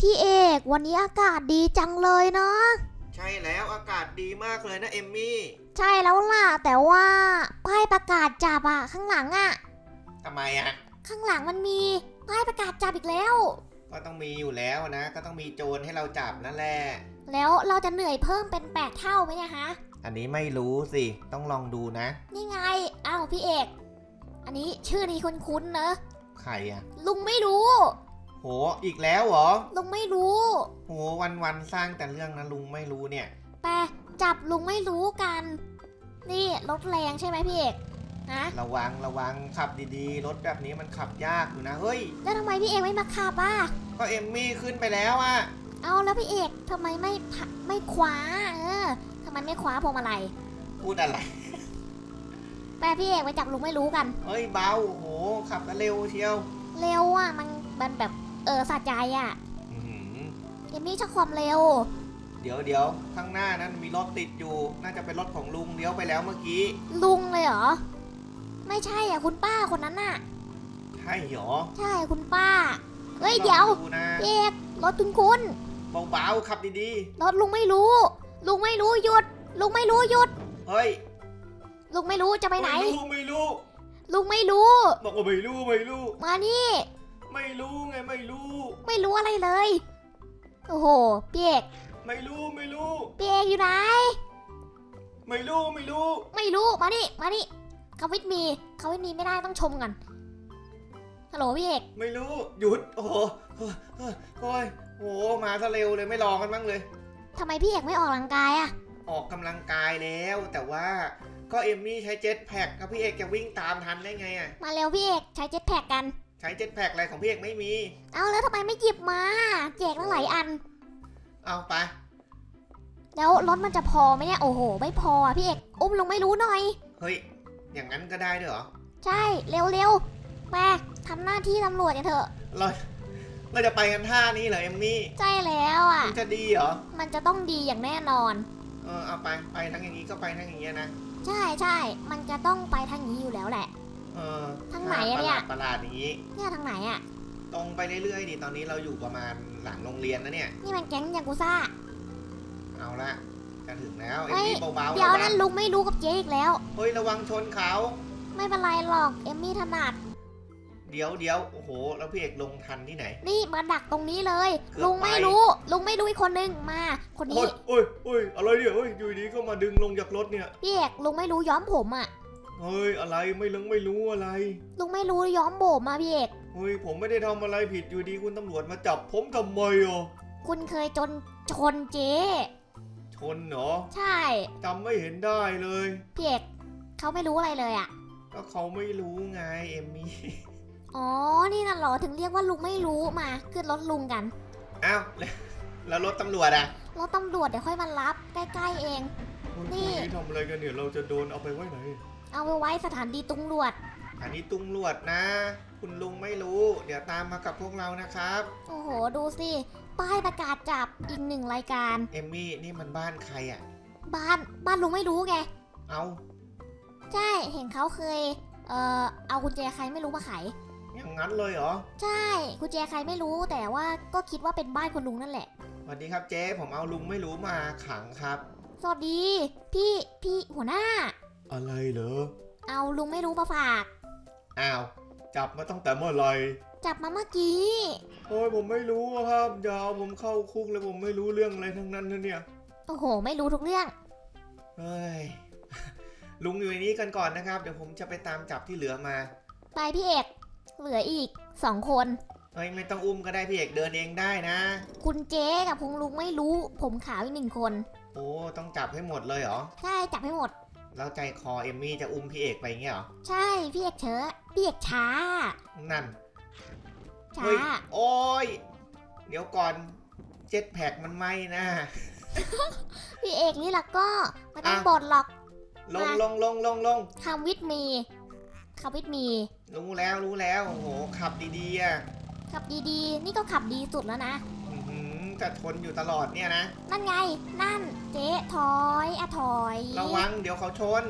พี่เอกวันนี้อากาศดีจังเลยเนาะใช่แล้วอากาศดีมากเลยนะเอมมี่ใช่แล้วล่ะแต่ว่าป้ายประกาศจับอะข้างหลังอะทำไมอะข้างหลังมันมีป้ายประกาศจับอีกแล้ว ก็ต้องมีอยู่แล้วนะ ก็ต้องมีโจรให้เราจับนั่นแหละแล้วเราจะเหนื่อยเพิ่มเป็นแปดเท่าไหมเนี่ยฮะอันนี้ไม่รู้สิ ต้องลองดูนะ นี่ไงอ้าวพี่เอก อันนี้ชื่อนี้คุ้นๆเนอะใครอะลุงไม่รู้ โห อีกแล้วเหรอ ลุงไม่รู้ โหวันๆสร้างแต่เรื่องนะลุงไม่รู้เนี่ย ไปจับลุงไม่รู้กัน นี่รถแรงใช่ไหมพี่เอกนะระวังระวังขับดีๆ รถแบบนี้มันขับยากอยู่นะ เฮ้ย แล้วทำไมพี่เอกไม่มาขับอะ ก็เอมมี่ขึ้นไปแล้วอะเอาแล้วพี่เอกทำไมไม่ผะไม่คว้าเออทำไมไม่คว้าพวงมาลัยพูดอะไร ไปพี่เอกไปจับลุงไม่รู้กัน เฮ้ยเบาโห ขับกันเร็วเชียว เร็วอะมันมันแบบ เออสะใจอะอื้อหือเอมมี่ชอบความเร็ว เดี๋ยวเดี๋ยวข้างหน้านั้นมีรถติดอยู่ น่าจะเป็นรถของลุงเลี้ยวไปแล้วเมื่อกี้ ลุงเลยเหรอ ไม่ใช่อะคุณป้าคนนั้นน่ะ ใช่เหรอใช่คุณป้า เฮ้ยเดี๋ยวลองนะพี่เอกรถคุณคุณเบาๆขับดีรถลุงไม่รู้ ลุงไม่รู้หยุด ลุงไม่รู้หยุด ๆ เฮ้ยลุงไม่รู้จะไปไหนไม่รู้ไม่รู้ลุงไม่รู้ บอกว่าไม่รู้ไม่รู้มานี่ ไม่รู้ไงไม่รู้ ไม่รู้อะไรเลย โอ้โหพี่เอกไม่รู้ไม่รู้ พี่เอกอยู่ไหน ไม่รู้ไม่รู้ไม่รู้ มานี่ มานี่เขาวิทมีเขาวิทมีไม่ได้ต้องชมกันฮัลโหลพี่เอก ไม่รู้หยุดโอ้โหเฮ้ยเฮ้ยโอ้ยโหมาซะเร็วเลยไม่รอกันบ้างเลย ทำไมพี่เอกไม่ออกกำลังกายอะออกกำลังกายแล้ว แต่ว่าก็เอมมี่ใช้เจ็ตแพ็กครับพี่เอกจะวิ่งตามทันได้ไงอะมาเร็วพี่เอก ใช้เจ็ตแพ็กกันใช้เจ็ตแพ็กอะไรของพี่เอกไม่มี เอาแล้วทำไมไม่หยิบมาแจกตั้งหลายอัน เอาไป แล้วรถมันจะพอไหมเนี่ย โอ้โห ไม่พออะพี่เอกอุ้มลงไม่รู้หน่อย เฮ้ย อย่างนั้นก็ได้ด้วยเหรอ ใช่ เร็วเร็วแม่ทำหน้าที่ตำรวจกันเถอะ เราเราจะไปกันท่านี้เหรอเอมมี่ใช่แล้วอะ มันจะดีเหรอ มันจะต้องดีอย่างแน่นอน เออเอาไป ไปทั้งอย่างนี้ก็ไปทั้งอย่างเงี้ยนะ ใช่ใช่ มันจะต้องไปทางนี้อยู่แล้วแหละ เออทางไหนอะเนี่ย ประหลาดๆอย่างนี้ เนี่ยทางไหนอะ ตรงไปเรื่อยๆดิตอนนี้เราอยู่ประมาณหลังโรงเรียนนะเนี่ย นี่มันแก๊งยากุซ่า เอาละจะถึงแล้วเอเฮ้มยมี่เบาๆเดี๋ยวระวันั้งนลุงไม่รู้กับเจ๊อีกแล้ว เฮ้ยระวังชนเขา ไม่เป็นไรหรอกเอมมี่ถนัด เดี๋ยวเดี๋ยวโอ้โห แล้วพี่เอกลงทันที่ไหน นี่มาดักตรงนี้เลย เกือบลุงไม่ไป รู้ ลุงไม่รู้อีกคนนึงมา คนโอ้นี้ยโอ้ยโอ้ยอะไรเนี่ยเฮ้ยอยู่ดีก็มาดึงลงจากรถเนี่ย พี่เอกลุงไม่รู้ย้อมผมอะ เฮ้ยอะไรไม่ลึงไม่รู้อะไร ลุงไม่รู้ย้อมผมมาพี่เอก เฮ้ยผมไม่ได้ทำอะไรผิดอยู่ดีคุณตำรวจมาจับผมทำไมอะคุณเคยจนชนเจ๊ชนเหรอใช่จำไม่เห็นได้เลยพี่เอกเขาไม่รู้อะไรเลยอะก็เขาไม่รู้ไงเอมมี่ อ๋อ นี่น่ะเหรอถึงเรียกว่าลุงไม่รู้มาขึ้นรถลุงกัน อ้าวแล้วแล้วรถตำรวจอะรถตำรวจเดี๋ยวค่อยมารับใกล้ๆเองนี่นี่ทำอะไรกันเนี่ยเราจะโดนเอาไปไว้ไหน เอาไปไว้สถานีตำรวจ อันนี้ตุงรวจนะ คุณลุงไม่รู้ เดี๋ยวตามมากับพวกเรานะครับ โอ้โห ดูสิ ป้ายประกาศจับอีกหนึ่งรายการ เอมมี่นี่มันบ้านใครอะ บ้านบ้านลุงไม่รู้ไง เอาใช่ เห็นเขาเคย เอ่อ เอากุญแจใครไม่รู้มาไข อย่างนั้นเลยเหรอใช่ กุญแจใครไม่รู้แต่ว่าก็คิดว่าเป็นบ้านคุณลุงนั่นแหละ สวัสดีครับเจ๊ผมเอาลุงไม่รู้มาขังครับ สวัสดี พี่พี่หัวหน้า อะไรเหรอ เอาลุงไม่รู้มาฝาก อ้าว จับมาตั้งแต่เมื่อไหร่จับมาเมื่อกี้ โอ้ยผมไม่รู้อะครับอย่าเอาผมเข้าคุกเลยผมไม่รู้เรื่องอะไรทั้งนั้นนะเนี่ยโอ้โห ไม่รู้ทุกเรื่อง เฮ้ย ลุงอยู่ในนี้กันก่อนนะครับ เดี๋ยวผมจะไปตามจับที่เหลือมา ไปพี่เอกเหลืออีกสองคน เฮ้ยไม่ต้องอุ้มก็ได้พี่เอกเดินเองได้นะ คุณเจ๊กับพุงลุงไม่รู้ ผมขาวอีกหนึ่งคน โอ้ต้องจับให้หมดเลยเหรอ ใช่จับให้หมด แล้วใจคอเอมมี่จะอุ้มพี่เอกไปอย่างเงี้ยเหรอ ใช่พี่เอกเชอะพี่เอกช้า นั่นช้า เฮ้ยโอ้ย เดี๋ยวก่อน เจ็ตแพ็กมันไหมนะ พี่เอกนี่ล่ะก็ไม่ต้องอะ บ่นหรอกลงลงลงลงลงคำวิทมีคำวิทมีรู้แล้วรู้แล้ว โอ้โห ขับดีๆอะขับดีๆ นี่ก็ขับดีสุดแล้วนะอื้อหือ จะทนอยู่ตลอดเนี่ยนะ นั่นไง นั่น เจ๊ถอยอะถอยระวังเดี๋ยวเขาชน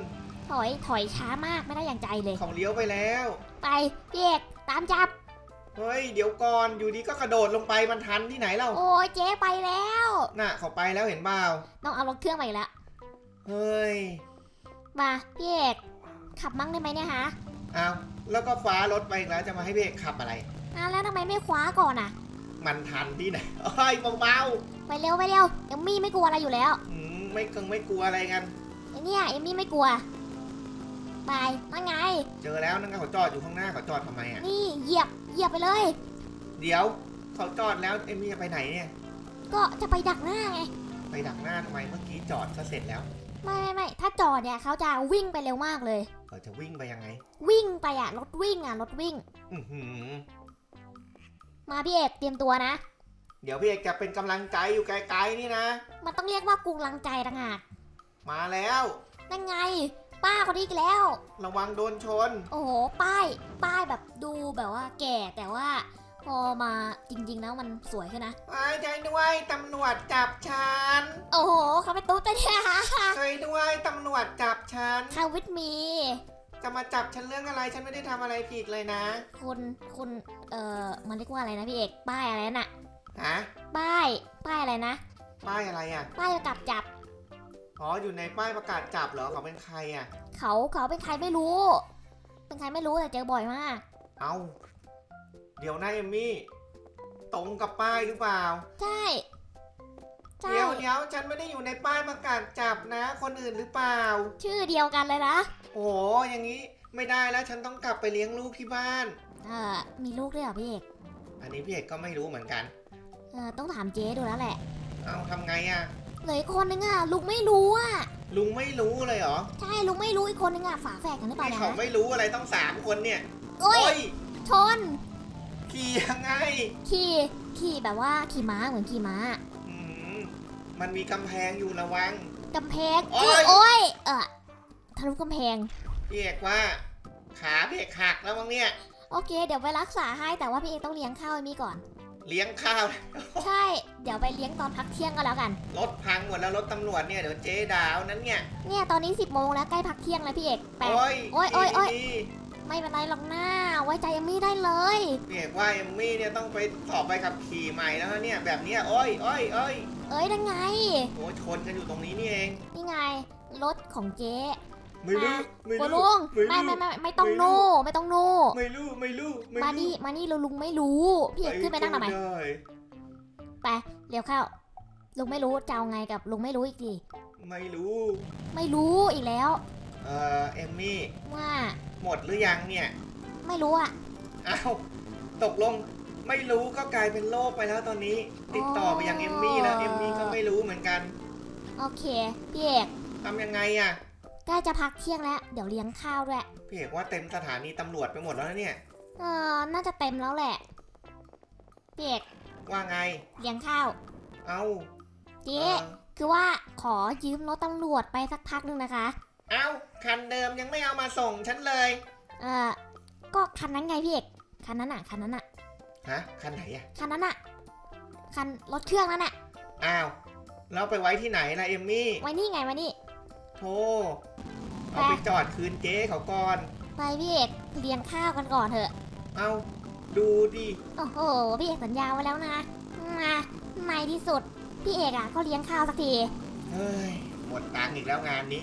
ถอยถอยช้ามากไม่ได้อย่างใจเลย เขาเลี้ยวไปแล้ว ไปพี่เอกตามจับ เฮ้ย เดี๋ยวก่อนอยู่ดีก็กระโดดลงไปมันทันที่ไหนเล่าโอ้ยเจ๊ไปแล้ว น่ะเขาไปแล้วเห็นเปล่าต้องเอารถเครื่องมาอีกแล้วเฮ้ยมาพี่เอกขับมั่งได้ไหมเนี่ยฮะเอาแล้วก็ฟ้ารถไปอีกแล้วจะมาให้พี่เอกขับอะไรอะแล้วทำไมไม่คว้าก่อนอะ มันทันที่ไหนเฮ้ยเบาไปเร็วไปเร็วเอมมี่ไม่กลัวอะไรอยู่แล้วๆอืมไม่กังไม่กลัวอะไรกัน ไอเนี่ยเอมมี่ไม่กลัวไปนั่นไง เจอแล้วนั่นไงเขาจอดอยู่ข้างหน้าเขาจอดทำไมอะ นี่เหยียบเหยียบไปเลย เดี๋ยวเขาจอดแล้วเอมมี่จะไปไหนเนี่ย ก็จะไปดักหน้าไง ไปดักหน้าทำไมเมื่อกี้จอดก็เสร็จแล้ว ไม่ไม่ไม่ถ้าจอดเนี่ยเขาจะวิ่งไปเร็วมากเลย เขาจะวิ่งไปยังไง วิ่งไปอะรถวิ่งอะรถวิ่ง อือหือ มาพี่เอกเตรียมตัวนะ เดี๋ยวพี่เอกจะเป็นกำลังใจอยู่ไกลๆนี่นะ มันต้องเรียกว่ากุงลังใจต่างหากมาแล้ว นั่นไง ป้าคนนี้อีกแล้ว ระวังโดนชน โอ้โห ป้าย ป้ายแบบดูแบบว่าแก่แต่ว่า พอมาจริงๆแล้วมันสวยขึ้นนะ ไอ้ใจด้วยตำรวจจับฉันโอ้โหเขาเป็นตุ๊ดแต่เนี่ย ช่วยด้วยตำรวจจับฉัน คาวิทมี จะมาจับฉันเรื่องอะไร ฉันไม่ได้ทำอะไรผิดเลยนะ คุณคุณเอ่อมันเรียกว่าอะไรนะพี่เอกป้ายอะไรน่ะ ฮะ ป้าย ป้ายอะไรนะ ป้ายอะไรอะ ป้ายกับจับ อ๋อ อยู่ในป้ายประกาศจับเหรอ เขาเป็นใครอะ เขาเขาเป็นใครไม่รู้ เป็นใครไม่รู้แต่เจอบ่อยมาก เอาเดี๋ยวนะเอมมี่ ตรงกับป้ายหรือเปล่า ใช่ ใช่ เดี๋ยวเดี๋ยวฉันไม่ได้อยู่ในป้ายประกาศจับนะ คนอื่นหรือเปล่า ชื่อเดียวกันเลยนะ โอ้โหอย่างนี้ไม่ได้แล้วฉันต้องกลับไปเลี้ยงลูกที่บ้าน เอ่อมีลูกด้วยเหรอพี่เอก อันนี้พี่เอกก็ไม่รู้เหมือนกัน เออต้องถามเจ๊ดูแล้วแหละ เอาทำไงอะเหลืออีกคนนึงอะลุงไม่รู้อะ ลุงไม่รู้เลยเหรอใช่ลุงไม่รู้อีกคนนึงอะฝาแฝดกันหรือเปล่านี่เนี่ยเขาฮะไม่รู้อะไรต้องสามคนเนี่ยโอ้ยชน ขี่ยังไงขี่ขี่แบบว่าขี่ม้าเหมือนขี่ม้าอืม มันมีกำแพงอยู่ระวัง กำแพงโอ๊ย โอ้ยเออทะลุกำแพง พี่เอกว่า ขาพี่เอกหักแล้วมั้งเนี่ย โอเค เดี๋ยวไปรักษาให้แต่ว่าพี่เอกต้องเลี้ยงข้าวไอ้มี่ก่อน เลี้ยงข้าว ใช่ เดี๋ยวไปเลี้ยงตอนพักเที่ยงก็แล้วกัน รถพังหมดแล้วรถตำรวจเนี่ยเดี๋ยวเจ๊ดาวนั้นเนี่ยเนี่ยตอนนี้ 10โมงแล้วใกล้พักเที่ยงแล้วพี่เอกแปดโอ้ยโอ๊ยโอ๊ยโอ๊ยนี่ ไม่เป็นไรหรอกหน้า ไว้ใจเอมมี่ได้เลย พี่เอกว่าเอมมี่เนี่ยต้องไปสอบใบขับขี่ใหม่แล้วนะเนี่ยแบบเนี้ยโอ้ยโอ้ยโอ้ยเอ้ยนั่นไง โอ้ยชนกันอยู่ตรงนี้นี่เอง นี่ไงรถของเจ๊ไม่รู้ไม่คุณรู้ลุงไม่ไม่รู้ไม่ไม่ไม่ต้องไม่รู้นู่ไม่ต้องนู่ไม่รู้ไม่รู้ไม่รู้มานี่มานี่เราลุงไม่รู้พี่เอกขึ้นไปนั่งทำไมด้เร็วเข้าลุงไม่รู้จะเอาไงกับลุงไม่รู้อีกทีไม่รู้ ไม่รู้อีกแล้ว เอ่อเอมมี่ว่า หมดหรือยังเนี่ย ไม่รู้อะ อ้าวตกลงไม่รู้ก็กลายเป็นโรคไปแล้วตอนนี้ ติดต่อไปยังเอมมี่แล้วเอมมี่ก็ไม่รู้เหมือนกันโอเคพี่เอกทำยังไงอะใกล้จะพักเที่ยงแล้ว เดี๋ยวเลี้ยงข้าวด้วย พี่เอกว่าเต็มสถานีตำรวจไปหมดแล้วนะเนี่ย เออน่าจะเต็มแล้วแหละพี่เอกว่าไง เลี้ยงข้าว เอ้าเจ๊เอ่อ คือว่าขอยืมรถตำรวจไปสักพักหนึ่งนะคะ เอ้า คันเดิมยังไม่เอามาส่งฉันเลย เออก็คันนั้นไงพี่เอกคันนั้นอะคันนั้นอะฮะ คันไหนอะคันนั้นอะคันรถเครื่องนั่นอะอ้าวแล้วไปไว้ที่ไหนล่ะเอมมี่ ไว้นี่ไงไว้นี่ โธ่เอาไปจอดคืนเจ๊เขาก่อน ไปพี่เอกเลี้ยงข้าวกันก่อนเถอะ เอาดูดิ โอ้โห พี่เอกสัญญาไว้แล้วนะ มาในที่สุด พี่เอกอะก็เลี้ยงข้าวสักที เฮ้ย หมดตังค์อีกแล้วงานนี้